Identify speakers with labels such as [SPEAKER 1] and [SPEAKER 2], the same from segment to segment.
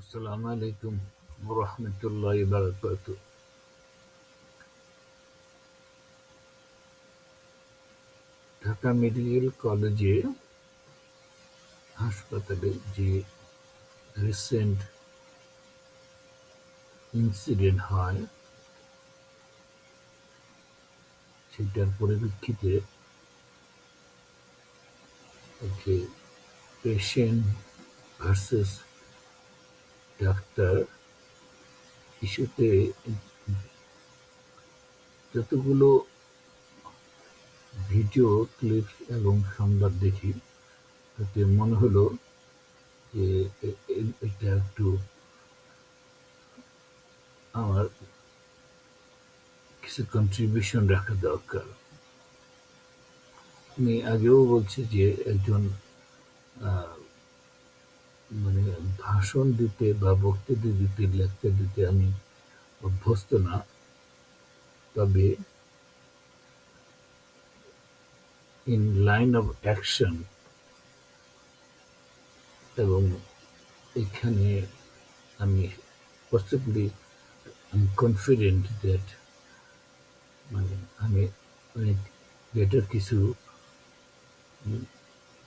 [SPEAKER 1] আসসালামু আলাইকুম রহমতুল্লাহ বারকাত। ঢাকা মেডিকেল কলেজে হাসপাতালে যে রিসেন্ট ইনসিডেন্ট হয়, সেটার পরিপ্রেক্ষিতে পেশেন্ট ভার্সেস ডাক্তার ইস্যুতে যতগুলো ভিডিও, ক্লিপস এবং সংবাদ দেখি, তাতে মনে হলো যে এটা একটু আমার কিছু কন্ট্রিবিউশন রাখা দরকার। আমি আগেও বলছি যে একজন মানে ভাষণ দিতে বা বক্তৃতা দিতে লেকচার দিতে আমি অভ্যস্ত না। তবে ইন লাইন অফ অ্যাকশন এবং এখানে আমি পসিবলি আমি কনফিডেন্ট দ্যাট মানে আমি অনেক বেটার কিছু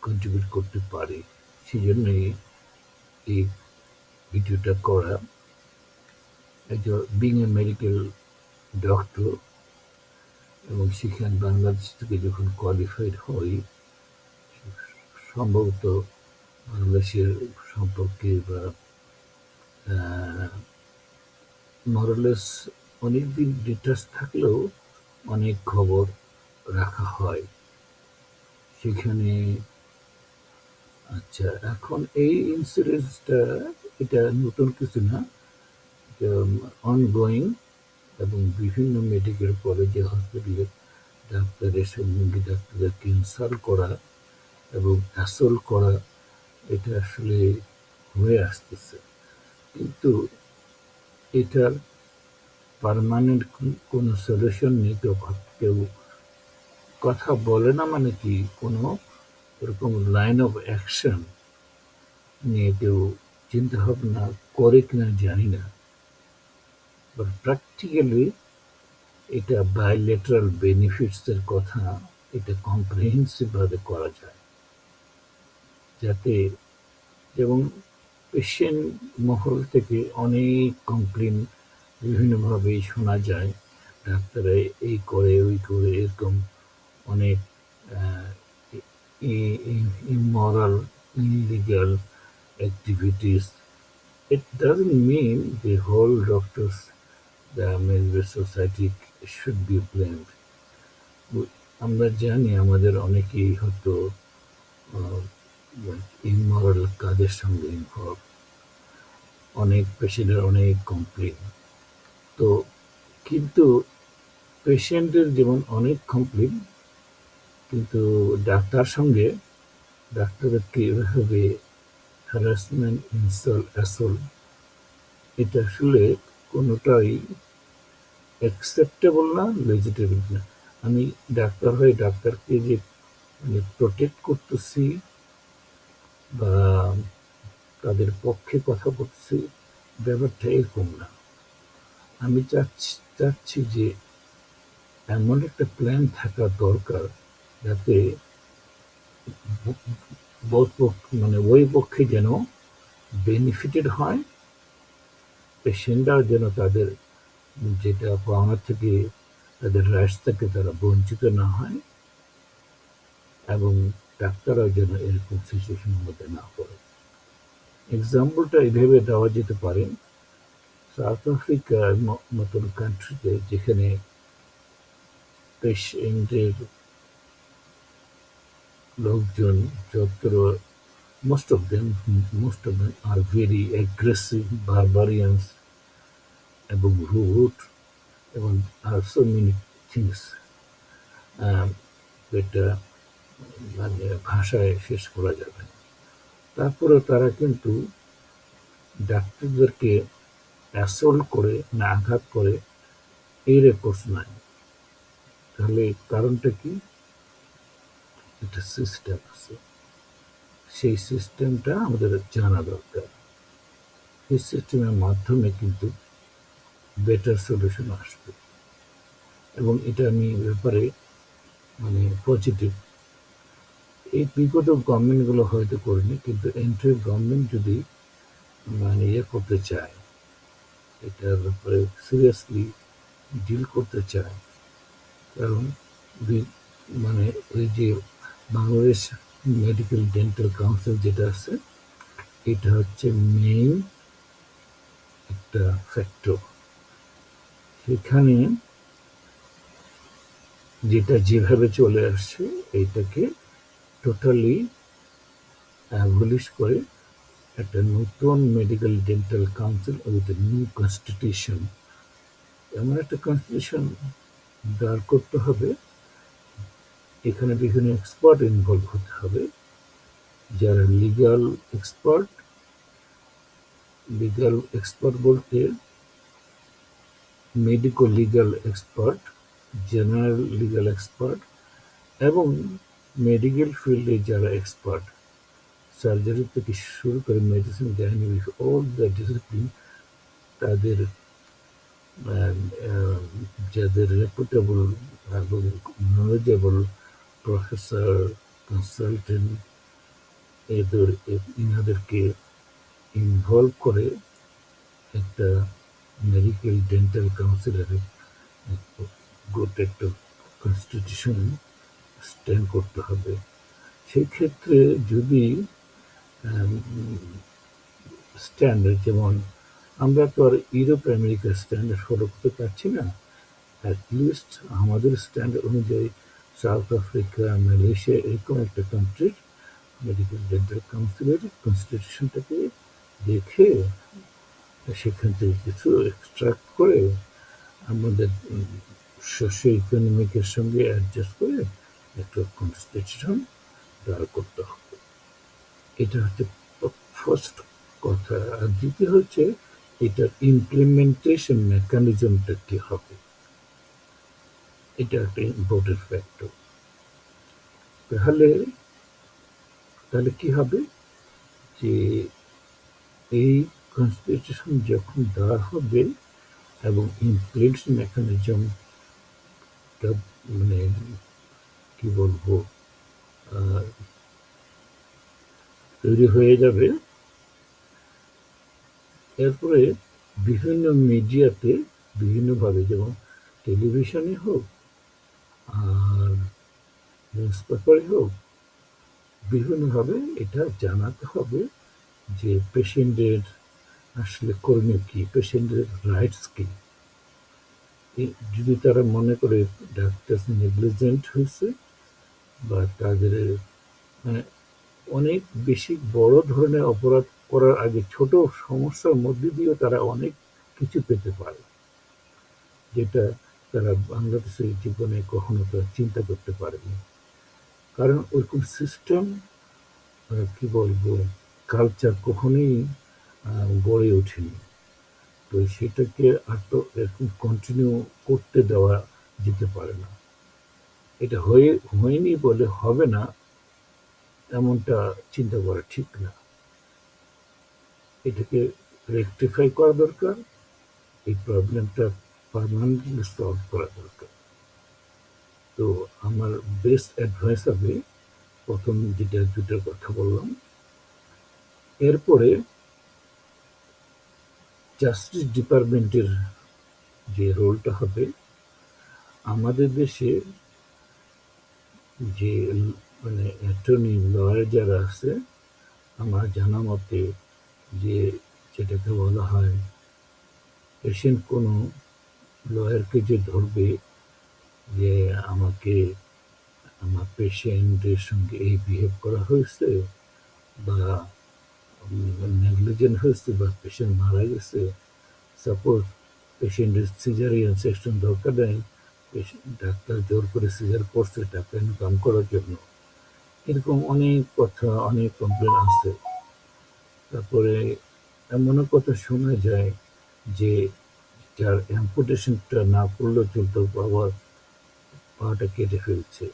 [SPEAKER 1] কন্ট্রিবিউট করতে পারি। সেই জন্যই এই ভিডিওটা করা। একজন বিং এ মেডিকেল ডক্টর এবং সেখানে বাংলাদেশ থেকে যখন কোয়ালিফাইড হই সম্ভবত বাংলাদেশের সম্পর্কে বা মরলেস অনেকদিন ডিটাচ থাকলেও অনেক খবর রাখা হয়। সেখানে আচ্ছা এখন এই ইন্স্যুরেন্সটা এটা নতুন কিছু না অনগোয়িং এবং বিভিন্ন মেডিকেল কলেজে হসপিটালে ডাক্তারের সঙ্গে ডাক্তারদের ইনসাল্ট করা এবং অ্যাসল করা, এটা আসলে হয়ে আসতেছে। কিন্তু এটার পারমানেন্ট কোনো সলিউশন নেই, তো কেউ কথা বলে না মানে কি? কোনো এরকম লাইন অফ অ্যাকশন নিয়ে কেউ চিন্তা ভাবনা করে কিনা জানি না। বাট প্র্যাকটিক্যালি এটা বায়োলেটারাল বেনিফিটসের কথা এটা কম্প্রিহেন্সিভভাবে করা যায়। যাতে যেমন পেশেন্ট মহল থেকে অনেক কমপ্লেন বিভিন্নভাবেই শোনা যায়। ডাক্তারা এই করে, ওই করে, এরকম অনেক immoral, illegal activities. It doesn't mean the whole doctors, the medical society should be blamed. আমরা জানি আমাদের অনেকেই হয়তো ইমরাল কাজের সঙ্গে ইনভলভ অনেক পেশেন্টের অনেক কমপ্লেন তো কিন্তু পেশেন্টের যেমন অনেক কমপ্লেন কিন্তু ডাক্তার সঙ্গে ডাক্তারকে এভাবে হ্যারাসমেন্ট ইনসল অ্যাসল এটা আসলে কোনোটাই অ্যাকসেপ্টেবল না লেজিটেবল না। আমি ডাক্তার হয়ে ডাক্তারকে যে মানে প্রোটেক্ট করতেছি বা তাদের পক্ষে কথা বলছি ব্যাপারটা এরকম না। আমি চাচ্ছি চাচ্ছি যে এমন একটা প্ল্যান থাকা দরকার যাতে মানে ওই পক্ষে যেন বেনিফিটেড হয় পেশেন্টরাও যেন তাদের যেটা পাওনা থেকে, তাদের রাইটস থেকে তারা বঞ্চিত না হয় এবং ডাক্তাররাও যেন এরকম সিচুয়েশনের মধ্যে না পড়ে। এক্সাম্পলটা এভাবে দেওয়া যেতে পারে। সাউথ আফ্রিকার মতন কান্ট্রিতে যেখানে পেশেন্টের লোকজন যত্র most of them, most of them are very aggressive, barbarians, এবং rude, এবং are so many things এটা মানে ভাষায় শেষ করা যাবে। তারপরে তারা কিন্তু ডাক্তারদেরকে অ্যাসল্ট করে না আঘাত করে, এই রেকর্ডস নাই তাহলে কারণটা কি? একটা সিস্টেম আছে। সেই সিস্টেমটা আমাদের জানা দরকার। এই সিস্টেমের মাধ্যমে কিন্তু বেটার সলিউশন আসবে। এবং এটা আমি ব্যাপারে মানে পজিটিভ এই বিগত গভর্নমেন্টগুলো হয়তো করেনি, কিন্তু এন্ট্রি গভর্নমেন্ট যদি মানে ইয়ে করতে চায়, এটার ব্যাপারে সিরিয়াসলি ডিল করতে চায়, কারণ মানে ওই যে বাংলাদেশ মেডিকেল ডেন্টাল কাউন্সিল যেটা আছে, এটা হচ্ছে মেইন একটা ফ্যাক্টর সেখানে যেটা যেভাবে চলে আসছে এইটাকে টোটালি অ্যাবলিশ করে একটা নতুন medical dental council with new constitution এমন একটা কনস্টিটিউশন দাঁড় করতে হবে এখানে বিভিন্ন এক্সপার্ট ইনভলভ হতে হবে, যারা লিগ্যাল এক্সপার্ট লিগ্যাল এক্সপার্ট বলতে medico legal expert general legal expert এবং মেডিকেল ফিল্ডে যারা এক্সপার্ট সার্জারি থেকে শুরু করে medicine gynaec all the discipline তাদের যাদের রেপুটেবল এবং নলেজেবল প্রফেসর কনসালটেন্ট এদের এ- ইনাদেরকে ইনভলভ করে একটা মেডিকেল ডেন্টাল কাউন্সিলের গোট একটা কনস্টিটিউশন স্ট্যান্ড করতে হবে। সেই ক্ষেত্রে যদি স্ট্যান্ডার্ড যেমন আমরা তো আর ইউরোপ আমেরিকার স্ট্যান্ডার্ড ফলো করতে পারছি না অ্যাটলিস্ট আমাদের স্ট্যান্ডার্ড অনুযায়ী সাউথ আফ্রিকা মালয়েশিয়া এরকম একটা কান্ট্রির মেডিকেল ডেন্টাল কাউন্সিলের কনস্টিটিউশনটাকে দেখে সেখান থেকে কিছু এক্সট্রাক্ট করে আমাদের সোশ্য ইকোনমিকের সঙ্গে অ্যাডজাস্ট করে একটা কনস্টিটিউশন দাঁড় করতে হবে। এটা হচ্ছে ফার্স্ট কথা। আর দ্বিতীয় হচ্ছে, এটার ইমপ্লিমেন্টেশন মেকানিজমটা কি হবে? এটা একটা ইম্পর্টেন্ট ফ্যাক্টর তাহলে তাহলে কি হবে? যে এই কনস্টিটিউশন যখন দেওয়া হবে এবং ইমপ্লিমেন্টেশন মেকানিজমটা মানে কি বলব তৈরি হয়ে যাবে, এরপরে বিভিন্ন মিডিয়াতে বিভিন্নভাবে, যেমন টেলিভিশনে হোক আর নিউজ পেপারে হোক, বিভিন্নভাবে এটা জানাতে হবে যে পেশেন্টের আসলে করণীয় কি, পেশেন্টের রাইটস কি। যদি তারা মনে করে ডাক্তার নেগলিজেন্ট হয়েছে বা তাদের মানে অনেক বেশি বড় ধরনের অপরাধ করার আগে ছোট সমস্যার মধ্যে দিয়েও তারা অনেক কিছু পেতে পারে। যেটা তারা বাংলাদেশের জীবনে কখনো তারা চিন্তা করতে পারেনি। কারণ ওরকম সিস্টেম কি বলব কালচার কখনোই গড়ে ওঠেনি। তো সেটাকে আর তো এরকম কন্টিনিউ করতে দেওয়া যেতে পারে না। এটা হয়ে, হয়নি বলে হবে না, এমনটা চিন্তা করা ঠিক না। এটাকে রেকটিফাই করা দরকার, এই প্রবলেমটা পারমানেন্টলি সলভ করা দরকার। তো আমার বেস্ট অ্যাডভাইস হবে, প্রথম যেটা দুটার কথা বললাম। এরপরে জাস্টিস ডিপার্টমেন্টের যে রোলটা হবে, আমাদের দেশে যে মানে অ্যাটর্নি লয়ার যারা আছে, আমার জানা মতে যে যেটাকে বলা হয় পেশেন্ট কোনো লয়ারকে যে ধরবে যে আমাকে আমার পেশেন্টের সঙ্গে এই বিহেভ করা হয়েছে বা নেগলিজেন্ট হয়েছে বা পেশেন্ট মারা গেছে সাপোজ পেশেন্টের সিজারিয়ান সেকশন দরকার নেই ডাক্তার জোর করে সিজার করছে টাকা ইনকাম করার জন্য। এরকম অনেক কথা, অনেক কমপ্লেন আছে। তারপরে এমনও কথা শোনা যায় যে যার অ্যাম্পুটেশনটা না করলেও চলতো বাবা পাটা কেটে ফেলছে।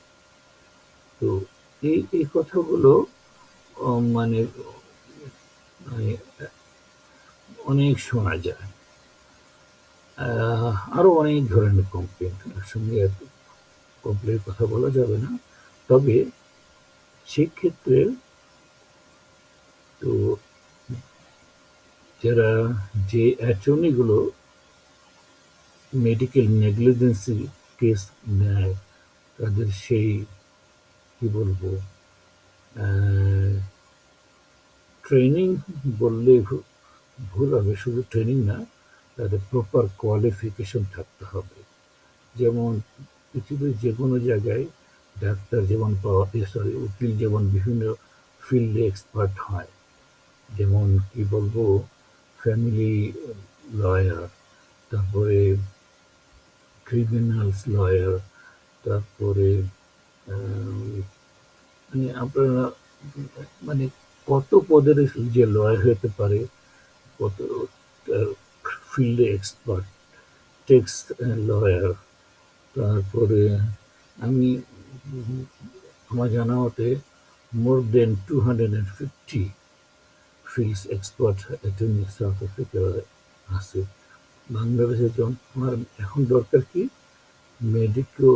[SPEAKER 1] তো এই এই কথাগুলো মানে মানে অনেক শোনা যায়। আহ, আরও অনেক ধরনের কমপ্লেন তার সঙ্গে এত কমপ্লেনের কথা বলা যাবে না। তবে সেক্ষেত্রে তো যারা যে অ্যাটর্নিগুলো মেডিকেল নেগলিজেন্সি কেস নেয়, তাদের সেই, কি বলব ট্রেনিং বললে ভুল হবে, শুধু ট্রেনিং না, তাদের প্রপার কোয়ালিফিকেশন থাকতে হবে। যেমন পৃথিবীর যে কোনো জায়গায় ডাক্তার যেমন পাওয়া সরি উকিল যেমন বিভিন্ন ফিল্ডে এক্সপার্ট হয়। যেমন কি বলব ফ্যামিলি লয়ার তারপরে ক্রিমিনালস লয়ার তারপরে মানে আপনারা মানে কত পদের যে লয়ার হতে পারে, কত ফিল্ডে এক্সপার্ট টেক্স লয়ার তারপরে আমি, আমার জানা মতে more than two hundred and fifty fields expert attorney South Africa আছে। বাংলাদেশের জন আমার এখন দরকার কি medical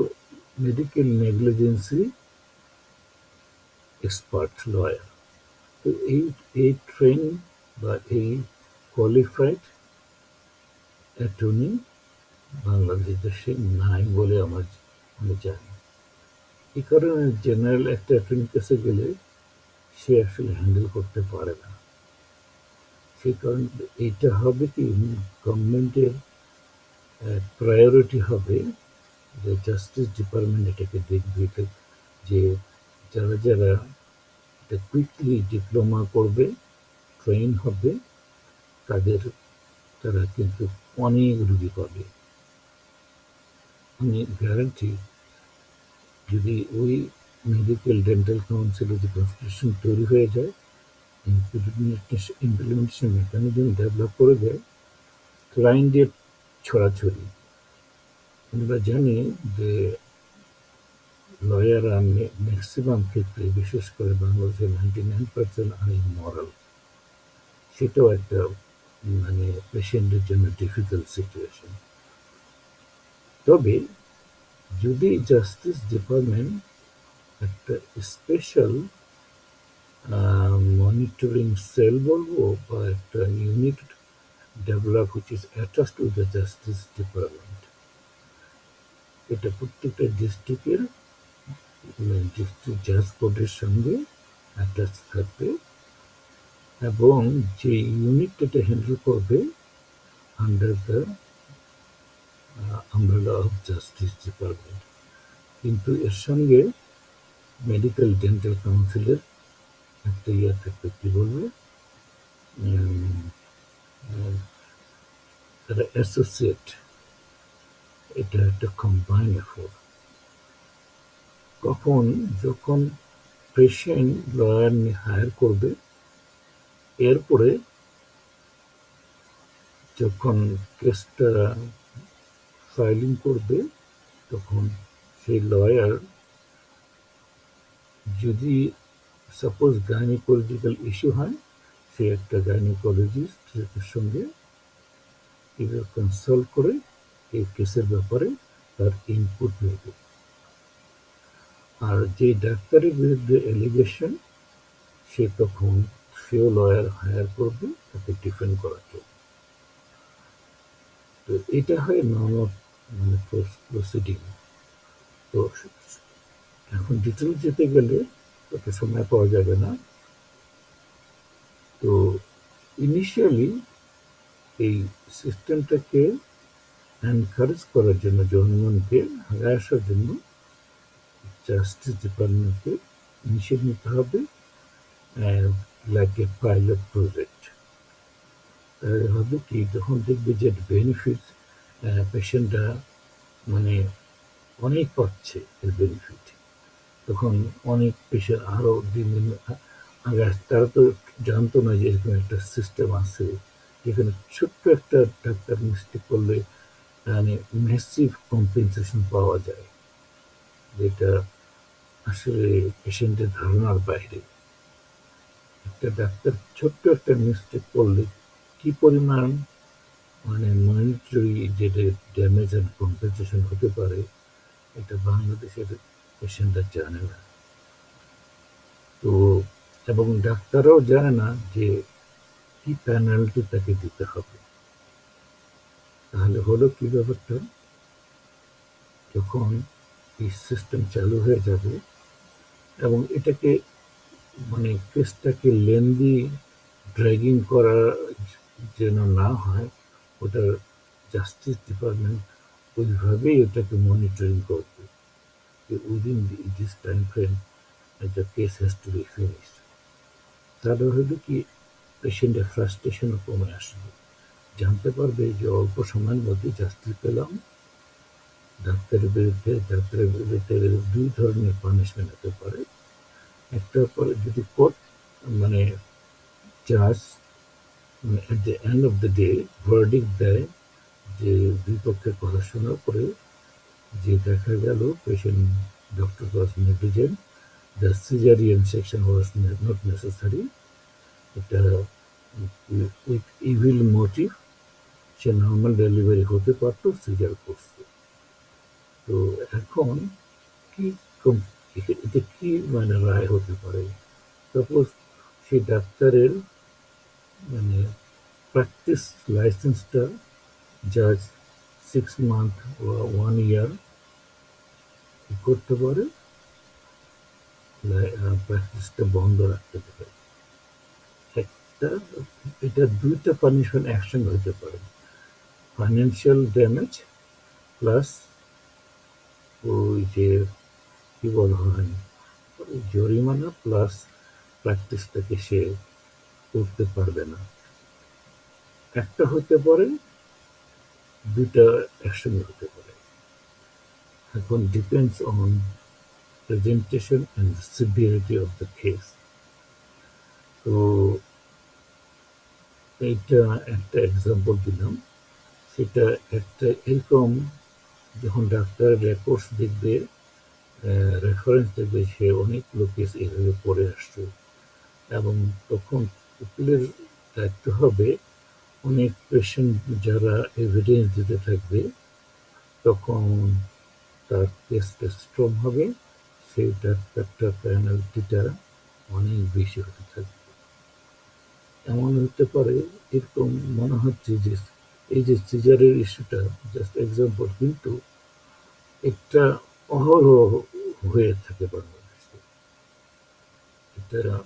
[SPEAKER 1] medical negligence expert lawyer তো এই এই ট্রেন বা এই কোয়ালিফাইড অ্যাটর্নি বাংলাদেশ দেশে নাই বলে আমার, আমি জানি। এই কারণে জেনারেল একটা অ্যাটর্নির কাছে গেলে সে আসলে হ্যান্ডেল করতে পারে না। সেই কারণে এইটা হবে কি গভর্নমেন্টের প্রায়োরিটি হবে যে জাস্টিস ডিপার্টমেন্ট এটাকে দেখবে যে যারা যারা এটা কুইকলি ডিপ্লোমা করবে ট্রেন হবে, তাদের, তারা কিন্তু অনেক রুগী পাবে। আমি গ্যারান্টি যদি ওই মেডিকেল ডেন্টাল কাউন্সিলের যে কনস্টিটিউশন তৈরি হয়ে যায় ইমপ্লিমেন্টেশন মেকানিজম ডেভেলপ করে দেয় ক্লায়েন্টের ছড়াছড়ি। আমরা জানি যে লয়াররা ম্যাক্সিমাম ক্ষেত্রে, বিশেষ করে বাংলাদেশের ninety nine percent immoral সেটাও একটা মানে পেশেন্টের জন্য ডিফিকাল্ট সিচুয়েশন তবে যদি জাস্টিস ডিপার্টমেন্ট একটা স্পেশাল মনিটরিং সেল বলব বা একটা unit develop which is attach to the justice department এটা প্রত্যেকটা ডিস্ট্রিক্টের ডিস্ট্রিক্ট জাজ কোর্টের সঙ্গে অ্যাটাচ থাকবে এবং যে ইউনিট এটা হ্যান্ডেল করবে under the umbrella of justice department কিন্তু এর সঙ্গে মেডিকেল ডেন্টাল কাউন্সিলের একটা ইয়ে থাকবে, কি বলব? তারা অ্যাসোসিয়েট এটা একটা কম্বাইন এফোর্ট কখন, যখন পেশেন্ট লয়ার নিয়ে হায়ার করবে, এরপরে যখন কেসটা ফাইলিং করবে, তখন সেই লয়ার যদি সাপোজ গাইনোকোলজিক্যাল ইস্যু হয়, সে একটা গাইনোকোলজিস্টের সঙ্গে এবার কনসাল্ট করে এই কেসের ব্যাপারে তার ইনপুট নেবে। আর যে ডাক্তারের বিরুদ্ধে এলিগেশন সে তখন সেও লয়ার হায়ার করবে, তাকে ডিফেন্ড করার জন্য তো এটা হয় নর্মাল মানে প্রসিডিং তো এখন ডিটেল যেতে গেলে তত সময় পাওয়া যাবে না? তো ইনিশিয়ালি এই সিস্টেমটাকে এনকারেজ করার জন্য, জনগণকে আগায় আসার জন্য জাস্টিস ডিপার্টমেন্টকে ইনিশিয়েট নিতে হবে লাইক এ পাইলট প্রজেক্ট তাহলে হবে কি, যখন দেখবে যে বেনিফিট পেশেন্টরা মানে অনেক পাচ্ছে এর বেনিফিট তখন অনেক পেশেন্ট আরও দিন দিন আগে তারা তো জানতো না যে এরকম একটা সিস্টেম আছে। যেখানে ছোট্ট একটা ডাক্তার মিস্টেক করলে মানে ম্যাসিভ কম্পেনসেশন পাওয়া যায়। যেটা আসলে পেশেন্টের ধারণার বাইরে। একটা ডাক্তার ছোট্ট একটা মিস্টেক করলে কি পরিমাণ মানে মনিটরি যেটা ড্যামেজ অ্যান্ড কম্পেনসেশন হতে পারে, এটা বাংলাদেশের পেশেন্টরা জানে না তো এবং ডাক্তারও জানে না যে কি পেনাল্টি তাকে দিতে হবে তাহলে হলো কি ব্যাপারটা যখন এই সিস্টেম চালু হয়ে যাবে এবং এটাকে মানে কেসটাকে লেন্দি ড্র্যাগিং করা যেন না হয় ওটার জাস্টিস ডিপার্টমেন্ট ওইভাবেই ওটাকে মনিটরিং করবে within this time frame the case has to be finished তাহলে হবে কি পেশেন্টের ফ্রাস্ট্রেশনও কমে আসবে জানতে পারবে যে অল্প সময়ের মধ্যে জাস্টিস পেলাম। ডাক্তারের বিরুদ্ধে ডাক্তারের বিরুদ্ধে দুই ধরনের পানিশমেন্ট হতে পারে। একটা পরে যদি কোর্ট মানে জাজ at the end of the day verdict দেয় যে দুই পক্ষের কথা শোনার পরে যে দেখা গেল patient doctor was negligent the caesarean section was not necessary এটা উইথ ইভিল মোটিভ সে নর্মাল ডেলিভারি হতে পারতো সিজার করছে তো এখন কি এটা কি মানে রায় হতে পারে? সাপোজ সেই ডাক্তারের মানে প্র্যাকটিস লাইসেন্সটা জাজ সিক্স মান্থ ওয়ান ইয়ার করতে পারে? প্র্যাকটিসটা বন্ধ রাখতে পারে। একটা, এটা দুইটা পানিশমেন্ট একসঙ্গে হতে পারে। ফাইন্যান্সিয়াল ড্যামেজ প্লাস ওই যে, কি বলা হয়? জরিমানা প্লাস প্র্যাকটিসটাকে সে করতে পারবে না। একটা হতে পারে দুটা একসঙ্গে হতে পারে। এখন depends on presentation and severity of the case তো এইটা একটা এক্সাম্পল দিলাম। সেটা একটা এরকম যখন ডাক্তার রেকর্ডস দেখবে রেফারেন্স দেখবে, সে অনেক লোকে এভাবে পড়ে আসছে। এবং তখন উকিলের দায়িত্ব হবে অনেক পেশেন্ট যারা এভিডেন্স দিতে থাকবে, তখন তার কেসটা স্ট্রং হবে, সেই ডাক্তারটা পেনাল্টিটা অনেক বেশি হতে থাকবে। এমন হতে পারে, এরকম মনে হচ্ছে যে, এই যে সিজারের ইস্যুটা জাস্ট এক্সাম্পল কিন্তু একটা অহরহ হয়ে থাকে বাংলাদেশে। এটা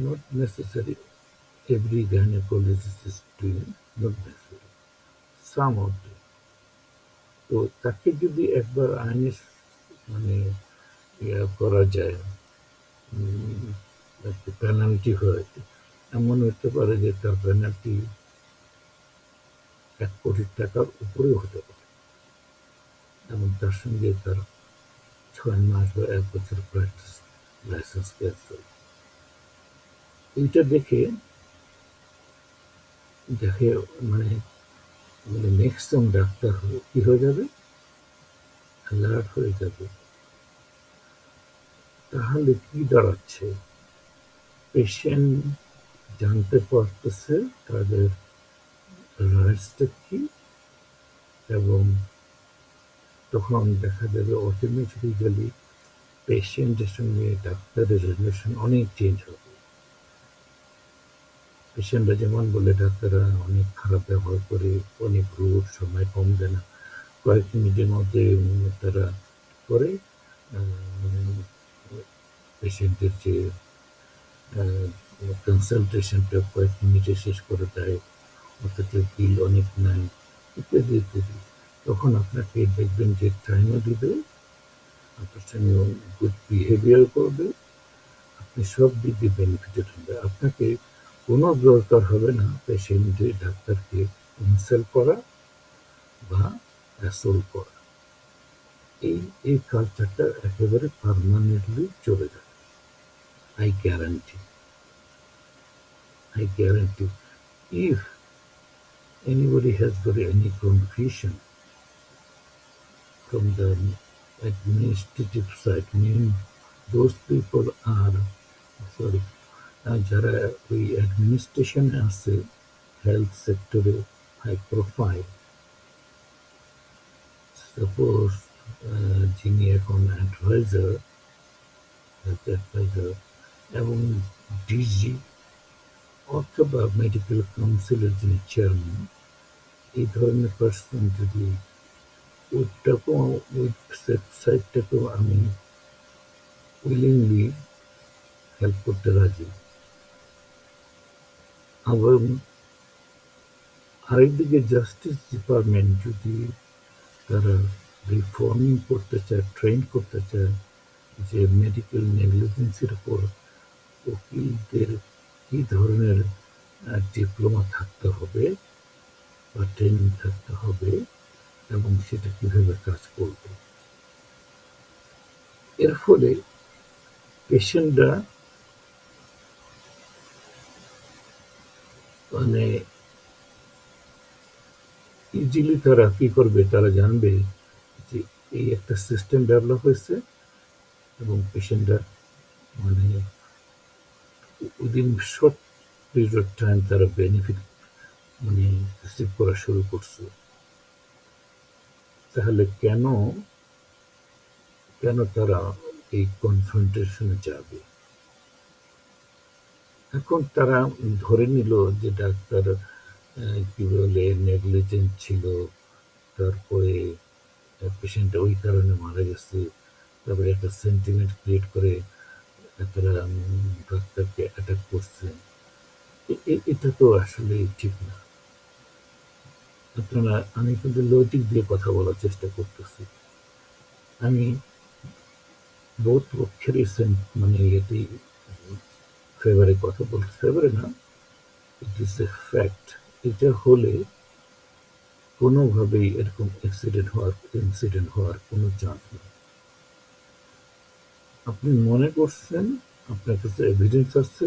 [SPEAKER 1] not necessary every gynecologist is doing not necessary some of them. তো তাকে যদি একবার আইনে মানে ইয়া করা যায় পেনাল্টি হয় এমন হতে পারে যে তার পেনাল্টি এক কোটি টাকার উপরেও হতে পারে এবং তার সঙ্গে তার ছয় মাস বা এক বছর প্র্যাকটিস লাইসেন্স ক্যান্সেল এইটা দেখে দেখে মানে মানে নেক্সট টাইম ডাক্তার কি হয়ে যাবে? অ্যালার্ট হয়ে যাবে। তাহলে কি দাঁড়াচ্ছে? পেশেন্ট জানতে পারতেছে তাদের রাইটসটা কি এবং তখন দেখা যাবে অটোমেটিক্যালি পেশেন্টের সঙ্গে ডাক্তারের রিলেশন অনেক চেঞ্জ হবে। পেশেন্টরা যেমন বলে, ডাক্তাররা অনেক খারাপ ব্যবহার করে, অনেক রুট সময় কম দেয় না। কয়েক মিনিটের মধ্যে তারা করে পেশেন্টের যে কনসালটেশনটা কয়েক মিনিটে শেষ করে দেয় অথচ বিল অনেক নেয়, ইত্যাদি ইত্যাদি। তখন আপনাকে দেখবেন যে টাইমও দিবে আপনার সঙ্গে গুড বিহেভিয়ার করবে, আপনি সব দিক দিয়ে বেনিফিটেড হবে আপনাকে কোনো দরকার হবে না পেশেন্টের ডাক্তারকে ইনসেল করা বা অ্যাসোল করা। এই এই কালচারটা একেবারে পারমানেন্টলি চলে যাবে। I guarantee I guarantee if anybody has got any confusion from the administrative side mean those people are sorry যারা ওই অ্যাডমিনিস্ট্রেশনে আছে হেলথ সেক্টরে হাই প্রোফাইল সাপোজ যিনি এখন অ্যাডভাইজার হেলথ অ্যাডভাইজার এবং ডিজি অথবা মেডিকেল কাউন্সিলের যিনি চেয়ারম্যান এই ধরনের পার্সন যদি ওইটাকেও, ওই সাইডটাকেও আমি উইলিংলি হেল্প করতে রাজি। আরেকদিকে জাস্টিস ডিপার্টমেন্ট যদি তারা রিফর্মিং করতে চায় ট্রেন করতে চায় যে মেডিকেল নেগলিজেন্সির উপর উকিলদের কী ধরনের ডিপ্লোমা থাকতে হবে বা ট্রেনিং থাকতে হবে এবং সেটা কীভাবে কাজ করবে এর ফলে পেশেন্টরা মানে ইজিলি তারা কি করবে? তারা জানবে যে এই একটা সিস্টেম ডেভেলপ হয়েছে এবং পেশেন্টরা মানে within short period of time তারা বেনিফিট মানে রিসিভ করা শুরু করছে। তাহলে কেন কেন তারা এই কনফ্রন্টেশনে যাবে? এখন তারা ধরে নিল যে ডাক্তার কি বলে নেগলিজেন্ট ছিল, তারপরে পেশেন্ট ওই কারণে মারা গেছে, তারপরে একটা সেন্টিমেন্ট ক্রিয়েট করে তারা ডাক্তারকে অ্যাটাক করছে। এটা তো আসলে ঠিক না। আপনারা, আমি কিন্তু লজিক দিয়ে কথা বলার চেষ্টা করতেছি। আমি বহুত পক্ষেরই মানে এটি ফেভারে কথা বলতে? ফেভারে না? ইট ইস এ ফ্যাক্ট এটা হলে কোনোভাবেই এরকম অ্যাক্সিডেন্ট হওয়ার ইনসিডেন্ট হওয়ার কোনো চান্স নেই। আপনি মনে করছেন, আপনার কাছে এভিডেন্স আছে,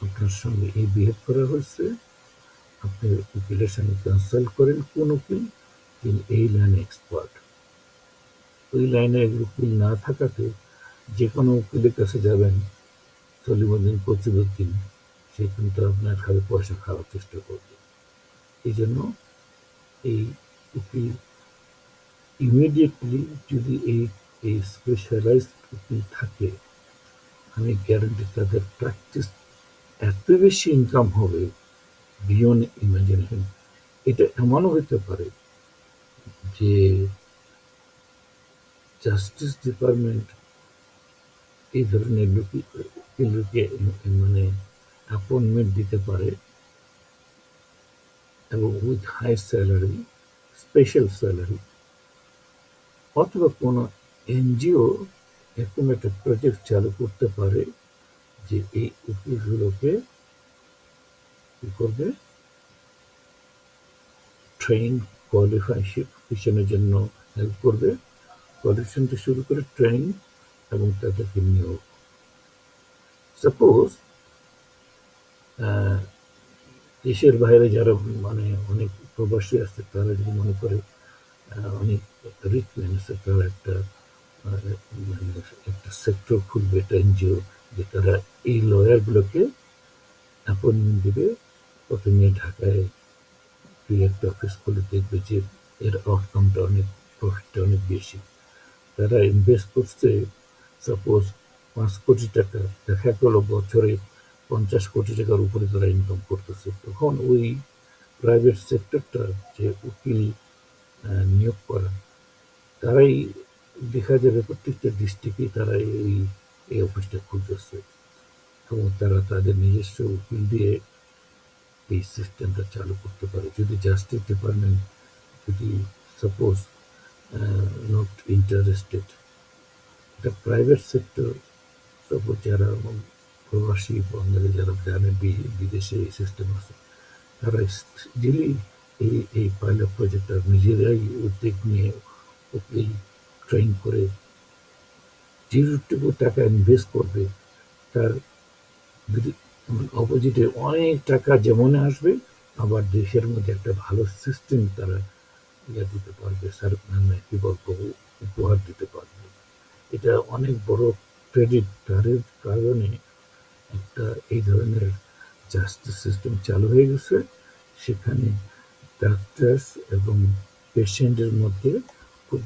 [SPEAKER 1] আপনার সঙ্গে এই বিহেভ করা হয়েছে, আপনি উকিলের সঙ্গে কনসাল্ট করেন কোন উকিল তিনি এই লাইনে এক্সপার্ট ওই লাইনে উকিল না থাকাতে যে কোনো উকিলের কাছে যাবেন সলিমুদ্দিন কচিবুদ্দিন সে কিন্তু আপনার খালি পয়সা খাওয়ার চেষ্টা করবে। এই জন্য এই উকিল ইমিডিয়েটলি যদি এই এই স্পেশালাইজড উকিল থাকে, আমি গ্যারান্টি তাদের প্র্যাকটিস এত বেশি ইনকাম হবে বিয়ন্ড ইমাজিনেশন এটা এমনও হতে পারে যে জাস্টিস ডিপার্টমেন্ট এই ধরনের লোককে মানে অ্যাপয়েন্টমেন্ট দিতে পারে। এবং with high salary special salary অথবা কোনো এনজিও এরকম একটা প্রজেক্ট চালু করতে পারে যে এই উকিলগুলোকে কি করবে? ট্রেন কোয়ালিফিকেশনের জন্য হেল্প করবে। কোয়ালিফিকেশন থেকে শুরু করে ট্রেনিং এবং তাদেরকে নিয়োগ। সাপোজ দেশের বাইরে যারা মানে অনেক প্রবাসী আছে, তারা যদি মনে করে অনেক রিচ ম্যান তারা একটা একটা সেক্টর খুলবে, একটা এনজিও যে তারা এই লয়ারগুলোকে অ্যাপয়েন্টমেন্ট দেবে প্রথমে ঢাকায় দুই একটা অফিস খুলে দেখবে যে এর আউটকামটা অনেক প্রফিটটা অনেক বেশি। তারা ইনভেস্ট করছে সাপোজ পাঁচ কোটি টাকা, দেখা গেল বছরে পঞ্চাশ কোটি টাকার উপরে তারা ইনকাম করতেছে। তখন ওই প্রাইভেট সেক্টরটা যে উকিল নিয়োগ করা, তারাই দেখা যাবে প্রত্যেকটা ডিস্ট্রিক্টে তারা এই এই অফিসটা খুলতেছে। এবং তারা তাদের নিজস্ব উকিল দিয়ে এই সিস্টেমটা চালু করতে পারে। যদি জাস্টিস ডিপার্টমেন্ট যদি সাপোজ নট ইন্টারেস্টেড এটা প্রাইভেট সেক্টর সাপোজ যারা প্রবাসী বাঙালি যারা জানে বিদেশে এই সিস্টেম আছে, তারা ইজিলি এই এই পাইলট প্রজেক্টটা নিজেরাই উদ্যোগ নিয়ে ওকেই ট্রেন করে যেটুকু টাকা ইনভেস্ট করবে, তার অপোজিটে অনেক টাকা যেমন আসবে, আবার দেশের মধ্যে একটা ভালো সিস্টেম তারা ইয়ে দিতে পারবে স্যার বলব উপহার দিতে পারবে। এটা অনেক বড় ক্রেডিট তাদের কারণে একটা এই ধরনের জাস্টিস সিস্টেম চালু হয়ে গেছে। সেখানে ডাক্তার্স এবং পেশেন্টের মধ্যে খুব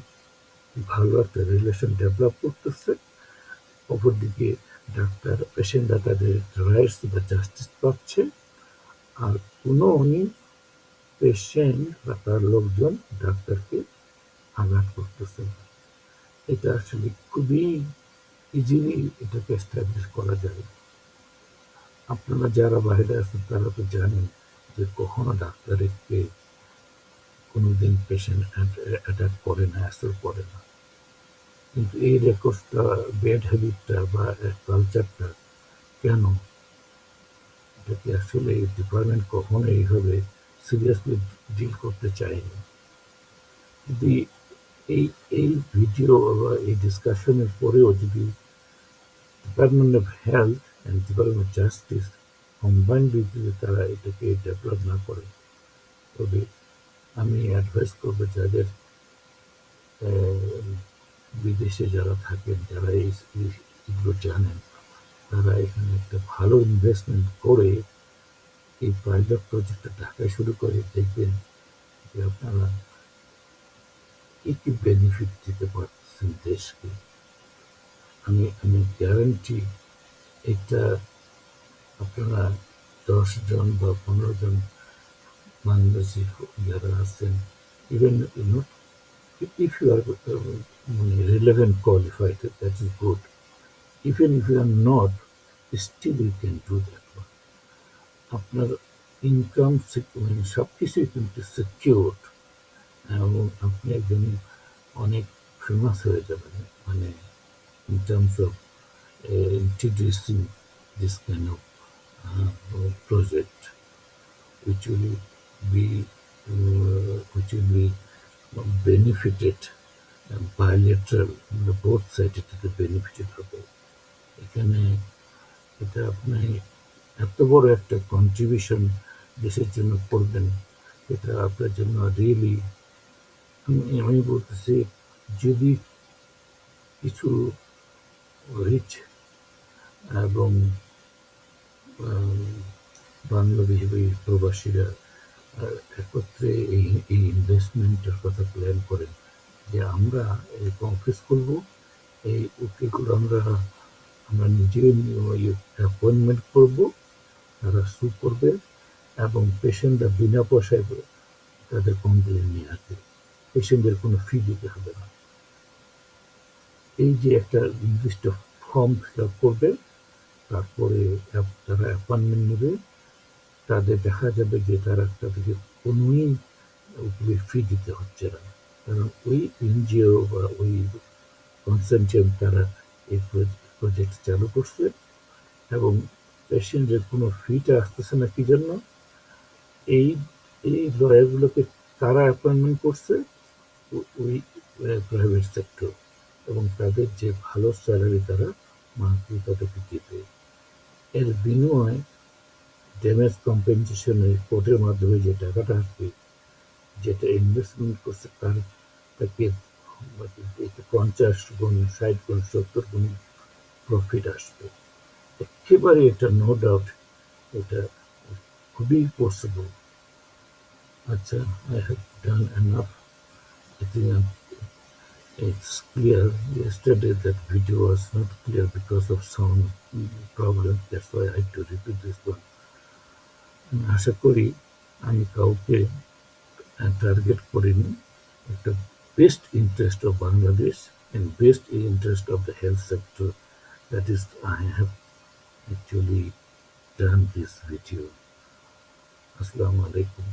[SPEAKER 1] ভালো একটা রিলেশন ডেভেলপ করতেছে। অপরদিকে ডাক্তার পেশেন্টরা তাদের রাইটস বা জাস্টিস পাচ্ছে। আর কোনো উনি পেশেন্ট বা তার লোকজন ডাক্তারকে আঘাত করতেছে। এটা আসলে খুবই ইজিলি এটাকে এস্টাবলিশ করা যায়। আপনারা যারা বাইরে আছেন, তারা তো জানেন যে কখনো ডাক্তারকে কোনোদিন পেশেন্ট অ্যাটাক করে না অ্যাসল করে না। কিন্তু এই রেকর্ডটা ব্যাড হ্যাবিটটা বা কালচারটা কেন? এটাকে আসলে ডিপার্টমেন্ট কখনো এইভাবে সিরিয়াসলি ডিল করতে চায়নি? যদি এই এই ভিডিও বা এই ডিসকাশনের পরেও যদি department of health and department of justice combined যদি তারা এটাকে ডেভেলপ না করে তবে আমি অ্যাডভাইস করব যাদের বিদেশে যারা থাকেন, যারা এই এগুলো জানেন, তারা এখানে একটা ভালো ইনভেস্টমেন্ট করে এই পাইলট প্রজেক্টটা ঢাকায় শুরু করে, দেখবেন যে আপনারা কি কি বেনিফিট দিতে পারতেছেন দেশকে। আমি আমি গ্যারান্টি এটা আপনারা দশ জন বা পনেরো জন বাংলাদেশি যারা আছেন even not if you are uh, relevant qualified that is good. Even if you are not still you can do that one আপনার ইনকাম মানে সব কিছুই কিন্তু সিকিউরড এবং আপনি একজন অনেক ফেমাস হয়ে যাবেন মানে in terms of uh, introducing this kind of uh, project which will be uh, which will be benefited uh, bilateral both side এটাতে বেনিফিটেড হবে এখানে এটা আপনি এত বড় একটা কন্ট্রিবিউশন দেশের জন্য করবেন এটা আপনার জন্য রিয়েলি আমি বলতেছি যদি কিছু রিচ এবং বাংলাদেশি প্রবাসীরা একত্রে এই এই ইনভেস্টমেন্টের কথা প্ল্যান করেন যে আমরা এই কনফিউজ করব। এই উকিলগুলো আমরা আমরা নিজে অ্যাপয়েন্টমেন্ট করব। তারা সু করবে এবং পেশেন্টরা বিনা পয়সায় তাদের কমপ্লেন নিয়ে আসবে। পেশেন্টদের কোনো ফি দিতে হবে না। এই যে একটা নির্দিষ্ট ফর্ম ফিল আপ করবে, তারপরে তারা অ্যাপয়েন্টমেন্ট নেবে। তাদের দেখা যাবে যে তারা তাদেরকে কোনোই উকিলের ফি দিতে হচ্ছে না। কারণ ওই এনজিও বা ওই কনসেন্ট্রিয়াম তারা এই প্রজেক্ট চালু করছে এবং পেশেন্টের কোনো ফিটা আসতেছে না কি জন্য? এই এই লয়ারগুলোকে তারা অ্যাপয়েন্টমেন্ট করছে ওই প্রাইভেট সেক্টর এবং তাদের যে ভালো স্যালারি তারা মান্থলি তাদেরকে দিবে। এর বিনিময়ে ড্যামেজ কম্পেনসেশনের কোর্টের মাধ্যমে যে টাকাটা আসবে, যেটা ইনভেস্টমেন্ট করছে তার, তাকে পঞ্চাশ গুণ, ষাট গুণ, সত্তর গুণ প্রফিট আসবে। একেবারে এটা নো ডাউট এটা খুবই পসিবল আচ্ছা I have done enough I think it's clear. Yesterday that video was not clear because of sound problem. That's why I had to repeat this one. আশা করি আমি কাউকে টার্গেট করিনি একটা best interest of Bangladesh and best interest of the health sector that is I have actually done this video. Assalamu alaikum.